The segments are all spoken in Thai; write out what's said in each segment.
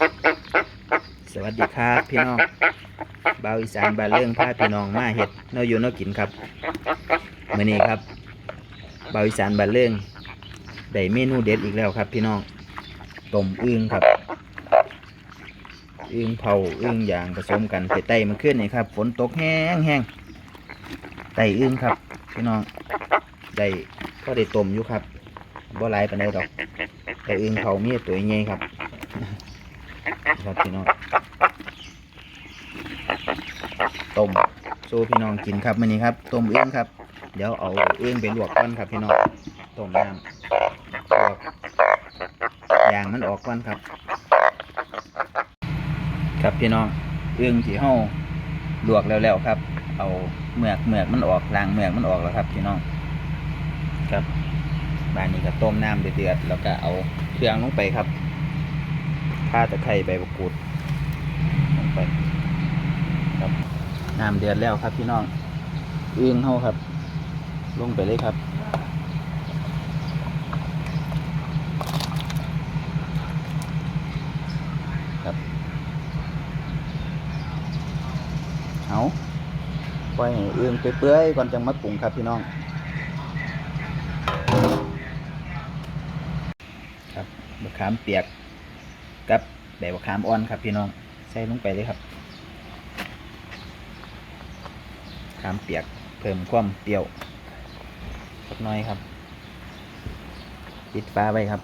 สวัสดีครับ พี่น้องเบาอีสานบานเรื่องพาพี่น้องมาเห็ดนอยู่นอกินครับมื้อนี้ครับเบาอีสานบานเรื่องได้เมนูเด็ดอีกแล้วครับ พี่น้องต้มอึ่งครับอึ่งเผาอึ่งย่างผสมกันไปไต่มันขึ้นนี่ครับฝนตกแห้งแห้งไต่อึ่งครับ พี่น้องได้ก็ได้ต้มอยู่ครับบ่หลายปานใดดอก แต่อึ่งเผามีตัวใหญ่ครับ ครับพี่น้องต้มสู้พี่น้องกินครับมื้อนี้ครับต้มเอื้องครับ เดี๋ยวเอาเอื้องไปลวกก่อนครับพี่น้องต้มน้ำลวกยางมันออกก่อนครับ ครับพี่น้องเอื้องที่เฮาลวกแล้วๆครับ เอาเมือกเมือกมันออกล้างเมือกมันออกแล้วครับพี่น้องครับบานนี้ก็ต้มน้ำเดือดๆแล้วก็เอาเครื่องลงไปครับ ข่าตะไคร้ใบมะกรูดลงไปครับน้ำเดือดแล้วครับพี่น้องอึ้งเฮาครับ ลงไปเลยครับครับเอาปล่อยให้อึ้งเปื่อยๆก่อนจะมาปรุงครับพี่น้องครับมะขามเปียก กับแบบมะขามอ่อนครับพี่น้องใส่ลงไปเลยครับขามเปียกเพิ่มความเปรี้ยวสักหน้อยครับปิดฟ้าไว้ครับ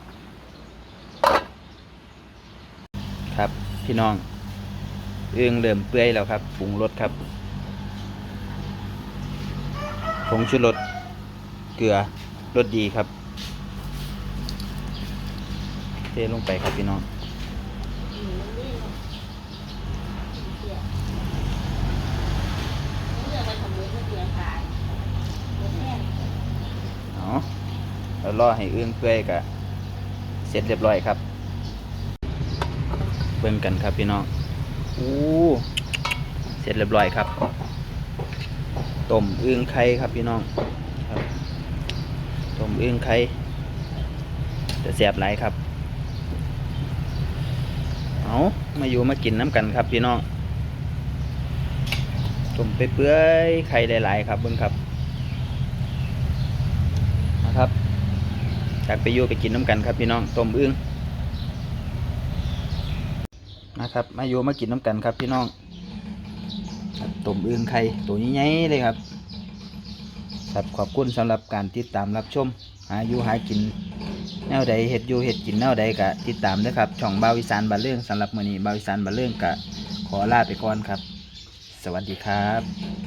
ครับพี่น้องเอื้องเริ่มเปื่อยแล้วครับปรุงรสครับผงชูรสเกลือรสดีครับ เทลงไปครับพี่น้อง เอาแล้วรอให้เอื้องเปื่อยกะเสร็จเรียบร้อยครับ เบิ่งกันครับพี่น้องอู้เสร็จเรียบร้อยครับต้มอื้องไข่ครับพี่น้องครับต้มอื้องไข่จะแซ่บหลายครับ เอามาอยู่มากินน้ำกันครับพี่น้องต้มไปเปื่อยๆไข่หลายๆครับเบิ่งครับนะครับจากไปอยู่ไปกินน้ำกันครับพี่น้องต้มอึ้งนะครับ มาอยู่มากินน้ำกันครับพี่น้องต้มอึ้งไข่ตัวใหญ่ๆเลยครับครับขอบคุณสำหรับการติดตามรับชม หาอยู่หากิน แนวใดเห็ดอยู่เห็ดกินแนวใดกะติดตามนะครับ ช่องบาวิสานบาเรื่องสำหรับมือนี้บาวิสานบาเรื่องกะขอลาไปก่อนครับ สวัสดีครับ